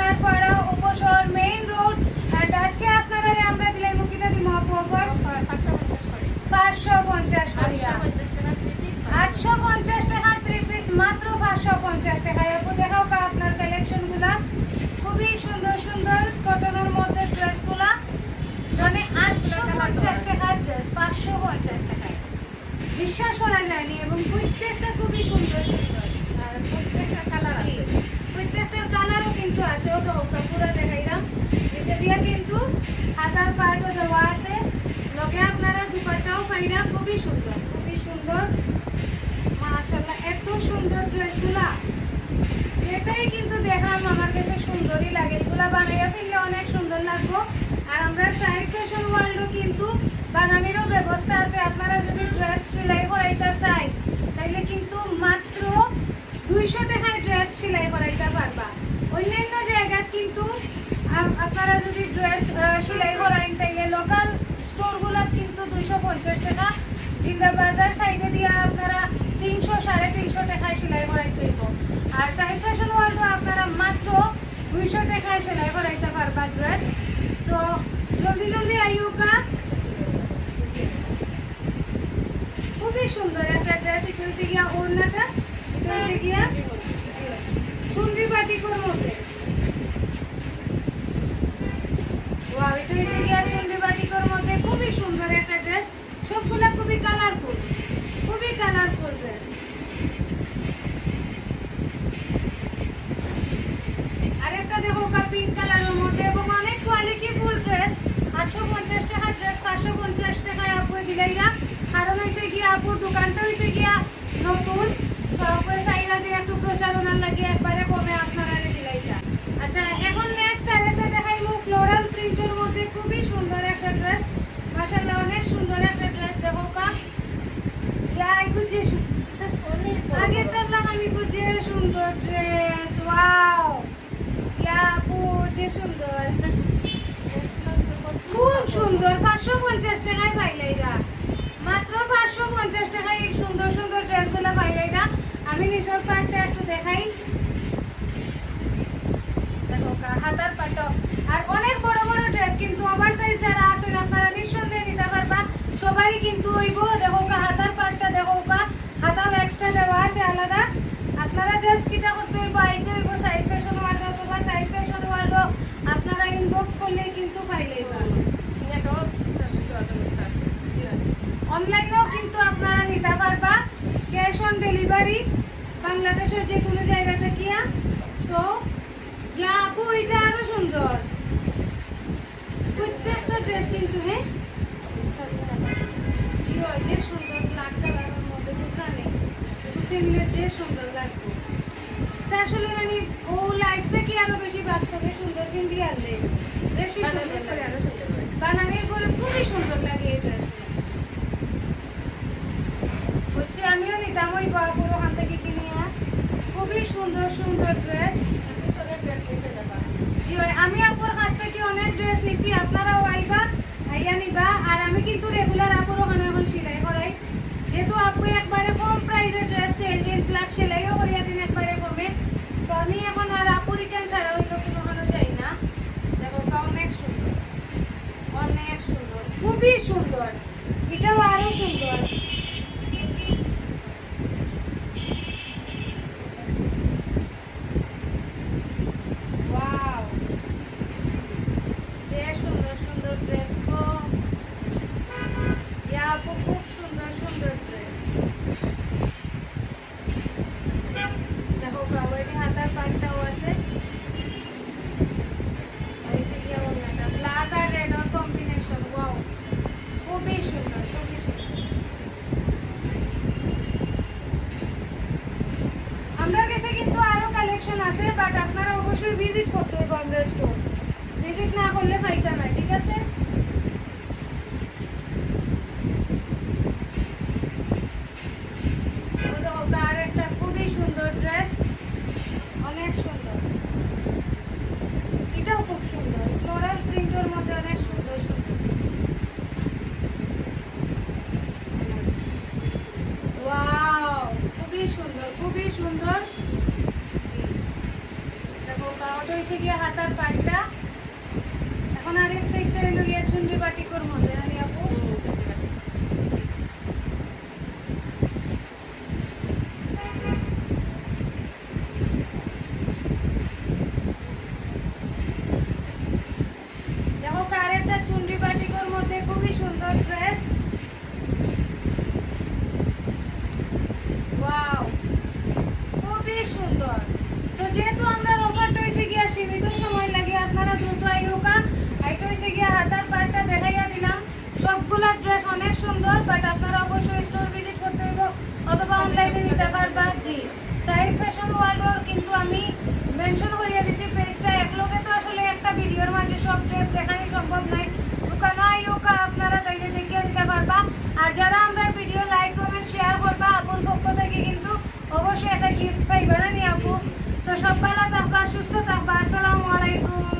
সোনার পাড়া main road and আজকে আপনাদের আমরা দিলাম মুকিতা দিম অফার। পাঁচশো পঞ্চাশ আটশো পঞ্চাশ টাকার থ্রি পিস মাত্র পাঁচশো পঞ্চাশ টাকা এরপর দেখাও কা আপনার কালেকশনগুলা খুবই সুন্দর সুন্দর কটনের মধ্যে ড্রেসগুলা মানে আটশো পঞ্চাশ টাকার ড্রেস পাঁচশো পঞ্চাশ টাকায়। বিশ্বাস করা যায়নি এবং প্রত্যেকটা খুবই সুন্দর সুন্দর। আর প্রত্যেকটা কালার আছে। প্রত্যেকটার কালারও কিন্তু আছে, ও তো পুরো দেখাইলাম। নিচে দিয়ে কিন্তু হাতার পাটও দেওয়া আছে। লগে আপনারা দুপাটাও পাইরা, খুবই সুন্দর খুবই সুন্দর। মাশাল্লাহ এত সুন্দর ড্রেসগুলা। যেটাই কিন্তু দেখলাম আমার কাছে সুন্দরই লাগে। এগুলা বানাইয়া ফেললে অনেক সুন্দর লাগবো। আর আমরা সাইড ফ্যাশন ওয়ার্ল্ডও কিন্তু বানানোরও ব্যবস্থা আছে। আপনারা যদি ড্রেস সেলাই করাইতে চাই তাইলে কিন্তু মাত্র দুইশো টাকায় ড্রেস সেলাই করাইতে পারবা অন্যান্য জায়গাত কিন্তু আপ- আপনারা যদি ড্রেস সেলাই করাইন তাইলে লোকাল স্টোরগুলোত কিন্তু দুইশো পঞ্চাশ টাকা জিন্দা বাজার সাইডে দিয়ে আপনারা তিনশো, সাড়ে তিনশো টাকায় সেলাই করাইতে হইব। আর সাইড ফ্যাশন ওয়ার্ল্ডও আপনারা মাত্র দুইশো টাকায় সেলাই করাইতে পারবা ড্রেস সো জলদি জলদি আইউকা খুবই সুন্দর একটা ড্রেস এটা হচ্ছে গিয়া ওড়নাটা। এটা হচ্ছে গিয়া সুন্দরী বাটিকোর মধ্যে ওয়াও এটা হচ্ছে গিয়া সুন্দরী বাটিকোর মধ্যে খুবই সুন্দর একটা ড্রেস সবগুলা খুবই কালারফুল খুবই কালারফুল ড্রেস আরেকটা দেখো পিঙ্ক কালারের মধ্যে এবং অনেক কোয়ালিটি ড্রেস আটশো পঞ্চাশ টাকা ড্রেস পাঁচশো পঞ্চাশ টাকায় আপু দিলাইরা কারণ হয়েছে গিয়া আপুর দোকানটা হয়েছে গিয়া নতুন সবাই চাইরা যে একটু প্রচারণার লাগে একবারে কমে আপনারা দিলাইটা আচ্ছা এখন নেক্সট আরেকটা দেখাইবো ফ্লোরাল প্রিন্টের মধ্যে খুবই সুন্দর একটা ড্রেস মাশাআল্লাহ অনেক সুন্দর একটা ড্রেস দেখো কা গুজি আগেরটার গুজি সুন্দর ড্রেস ওয়াও ইয়া আপু সুন্দর। খুব সুন্দর, পাঁচশো পঞ্চাশ টাকায় পাইলাইরা মাত্র পাঁচশো পঞ্চাশ টাকায় এই সুন্দর সুন্দর ড্রেসগুলো পাইলাইরা আমি নিচের পাটটা একটু দেখাই। দেখো, হাতার পাটো আর অনেক বড় বড় ড্রেস কিন্তু ওভার সাইজ যারা আছেন আপনারা নিঃসন্দেহে নিতে পারবা সবারই কিন্তু ওইব দেখো কা হাতার পাটটা দেখো কা হাতাও এক্সট্রা দেওয়া আছে আলাদা আপনারা জাস্ট কিটা করতে হইব আইতে হইব সাইড ফ্যাশন ওয়ার্ল্ড অথবা সাইড ফ্যাশন ওয়ার্ল্ড আপনারা ইনবক্স করলেই কিন্তু পাইলেই পাবেন এটাও সবকিছু ব্যবস্থা আছে জি আছে। অনলাইনেও কিন্তু আপনারা নিতে পারবা ক্যাশ অন ডেলিভারি বাংলাদেশের যে কোনো জায়গা থেকে সো ইয়া আপু এটা আরও সুন্দর। প্রত্যেকটা ড্রেস কিন্তু হ্যাঁ? জিও যে সুন্দর ব্ল্যাক কালারের মধ্যে বুঝা নেই। দুটো মিলে যে সুন্দর লাগবে তা আসলে মানে ও লাইফটা কি আরও বেশি বাস্তবে সুন্দর কিন্তু আনলে বেশি সুন্দর লাগে আরও সুন্দর হয়। বানানোর পরে খুবই সুন্দর লাগে এই ড্রেসগুলো হচ্ছে আমিও নিতাম ওই বাপুর ওখান থেকে কিনিয়া খুবই সুন্দর সুন্দর ড্রেস। জি আমি আপুর কাছ থেকে অনেক ড্রেস নিছি আপনারাও আইবা, আইয়া নিবা আর আমি কিন্তু রেগুলার আপুর ওখানে এখন সেলাই করাই যেহেতু আপু একবারে কম প্রাইসের ড্রেস সেল প্লাস সেলাইও করিয়া দিন একবারে কমে তো আমি এখন আর আপুর ইকেন ছাড়া অন্য কোনো ওখানে যাই না দেখো তা অনেক সুন্দর অনেক সুন্দর খুবই সুন্দর এটাও আরও সুন্দর ওয়াও যে সুন্দর সুন্দর ড্রেস গো ইয়া আপু খুব সুন্দর সুন্দর ড্রেস দেখো কাওয়ারি হাতার পাটটাও আছে এই যে ইয়া ওনাটা ব্ল্যাক আর রেড এর কম্বিনেশন ওয়াও খুবই সুন্দর খুবই সুন্দর আমার কাছে কিন্তু আরও কালেকশন আছে বাট আপনারা অবশ্যই ভিজিট করতে হবে আমরা স্টোর ভিজিট না করলে ফাইদা নাই ঠিক আছে? দেখো, একটা খুবই সুন্দর ড্রেস অনেক সুন্দর। এটাও খুব সুন্দর। প্রিন্টের মধ্যে অনেক সুন্দর সুন্দর। খুবই সুন্দর খুবই সুন্দর। হয়েছে গিয়ে হাতার পাটটা এখন আরেকটা একটা হলো গিয়ে চুন্ডি বাটিকোর মধ্যে জানি আপু। দেখো কার একটা চুন্ডি বাটিকোর মধ্যে খুবই সুন্দর ড্রেস সুন্দর বাট আপনারা অবশ্যই স্টোর ভিজিট করতে হইব অথবা অনলাইনে নিতে পারবা। জি সাইড ফ্যাশন ওয়ার্ল্ডর কিন্তু আমি মেনশন করিয়ে দিছি পেজটা একলগে তো আসলে একটা ভিডিওর মাঝে সব ড্রেস দেখানো সম্ভব নয়। দোকানে আইওকা আপনারা তাইলে দেখিয়ে দিতে পারবা। আর যারা আমরা ভিডিও লাইক কমেন্ট শেয়ার করবা আপুর পক্ষ থেকে কিন্তু অবশ্যই একটা গিফট পাইবা না নি আপু? সো সব ভালো থাকবা, সুস্থ থাকবা। আসসালামু আলাইকুম।